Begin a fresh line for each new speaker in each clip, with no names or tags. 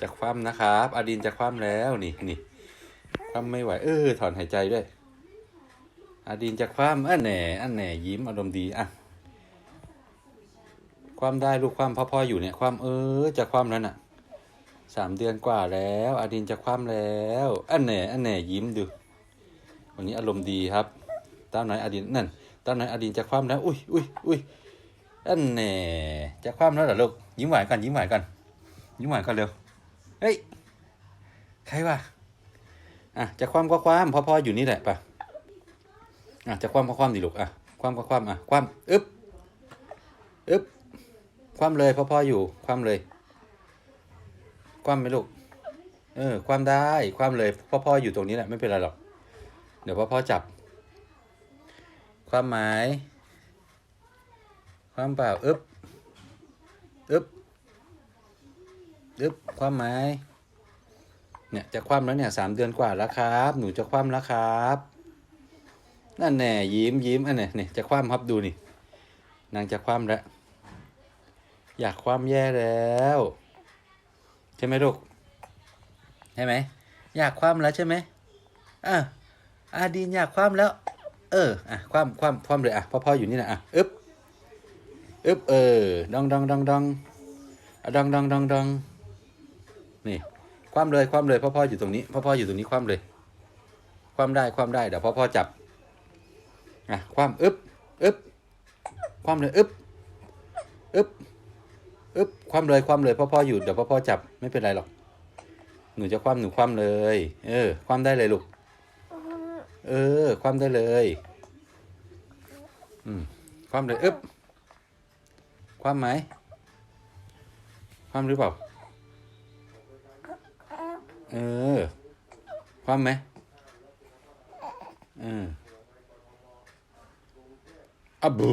จะคว่ำนะครับอดินจะคว่ำแล้วนี่นี่คว่ำไม่ไหว เออ ถอนหายใจด้วย อดินจะคว่ำอันแหน่อันแหน่ยิ้มอารมณ์ดีอะคว่ำได้ลูกคว่ำพ่อพ่ออยู่เนี่ยคว่ำเออ จะคว่ำแล้วน่ะสามเดือนกว่าแล้ว อดินจะคว่ำแล้วอันแหน่อันแหน่ยิ้มดูวันนี้อารมณ์ดีครับต้าน้อยอดินนั่นต้าน้อยอดินจะคว่ำแล้วอุ้ยอุ้ยอุ้ยอันแหน่จะคว่ำแล้วเหรอลูกยิ้มหวานกันยิ้มหวานกันยิ้มหวานกันเร็ว เฮ้ย ใครวะอะจะคว่ำก็คว่ำพ่อพ่ออยู่นี่แหละปะอะจะคว่ำก็คว่ำดิลูกอะคว่ำก็คว่ำอะคว่ำอึ๊บอึ๊บคว่ำเลยพ่อพ่ออยู่ คว่ำเลย คว่ำไหมลูกเออ คว่ำได้คว่ำเลยพ่อพ่ออยู่ตรงนี้แหละไม่เป็นไรหรอก เดี๋ยวพ่อพ่อจับ ความหมาย ความเปล่าอึ๊บอึ๊บ อึ๊บความหมเนี่ยจะคว่ำแล้วเนี่ยสามเดือนกว่าแล้วครับ หนูจะคว่ำแล้วครับนั่นแน่ยิ้มยิ้มอันนี้เนี่ยจะคว่ำครับดูนี่นางจะคว่ำแล้วอยากคว่ำแย่แล้วใช่ไหมลูกใช่ไหมอยากคว่ำแล้วใช่ไหมอะอาดีนอยากคว่ำแล้ว เอออะคว่ำคว่ำคว่ำเลยอะพ่อพ่ออยู่นี่นะอะอึ๊บอึ๊บเออดองดองดองดองอะดองดองดองดอง นี่ คว่ำเลยคว่ำเลยพ่อพ่ออยู่ตรงนี้พ่อพ่ออยู่ตรงนี้คว่ำเลย คว่ำได้คว่ำได้เดี๋ยวพ่อพ่อจับอะคว่ำอึบอึบคว่ำเลยอึบอึบอึบคว่ำเลยคว่ำเลยพ่อพ่ออยู่เดี๋ยวพ่อพ่อจับไม่เป็นไรหรอก หนูจะคว่ำหนูคว่ำเลย เออ คว่ำได้เลยลูกเออ คว่ำได้เลย อืม คว่ำเลยอึบคว่ำไหม คว่ำหรือเปล่า เออ ความไหมเอออับบู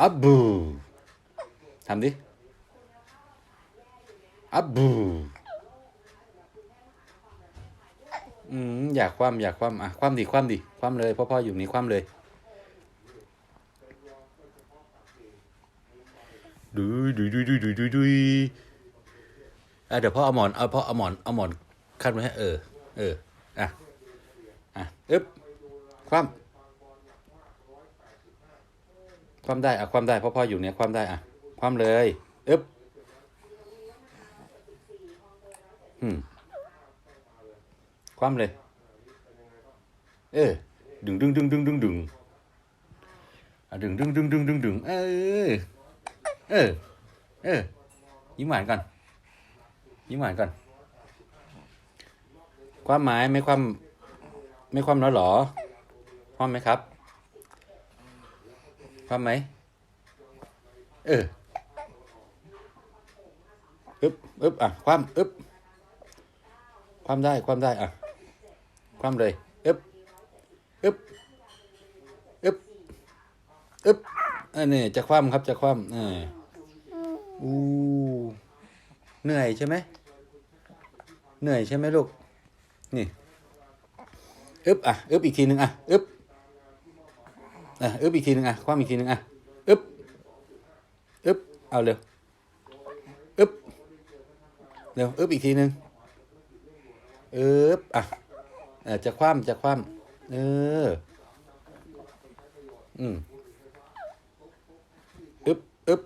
อับบูทำดิอับบูอืมอยากคว่ำอยากคว่ำอะคว่ำดิคว่ำดิคว่ำเลยพ่อพ่ออยู่นี่คว่ำเลยดุยดุยดุยดุยดุยดุยดุยอะ เดี๋ยวพ่อเอาหมอนเอาพ่อเอาหมอนเอาหมอนขั้นไว้ให้เออ เออ อะ อะอึ๊บคว่ำคว่ำได้ อะ คว่ำได้พ่อพ่ออยู่เนี่ยคว่ำได้ อะ คว่ำเลยอึ๊บอืมคว่ำเลย เออ ดึงดึงดึงดึงดึงดึงอะดึงดึงดึงดึงดึงดึงเออ เออ เออ ยิ้มหวานก่อน ยิ้มหวานก่อน ความหมายไม่ความ ไม่ความแล้วหรอความไหมครับ ความไหม เอออึบอึบอะ ความอึบความได้ ความได้ อะ ความเลยอึบอึบอึบอึบอันนี้จะคว่ำครับ จะคว่ำเอออู้ เหนื่อยใช่ไหมเหนื่อยใช่ไหมลูก นี่อึบอะอึบอีกทีหนึ่งอะอึบอะอึบอีกทีหนึ่งอะคว่ำอีกทีหนึ่งอะอึบอึบเอาเร็วอึบเร็วอึบอีกทีหนึ่งอึบอะอะจะคว่ำจะคว่ำเอออืมอึบอึบ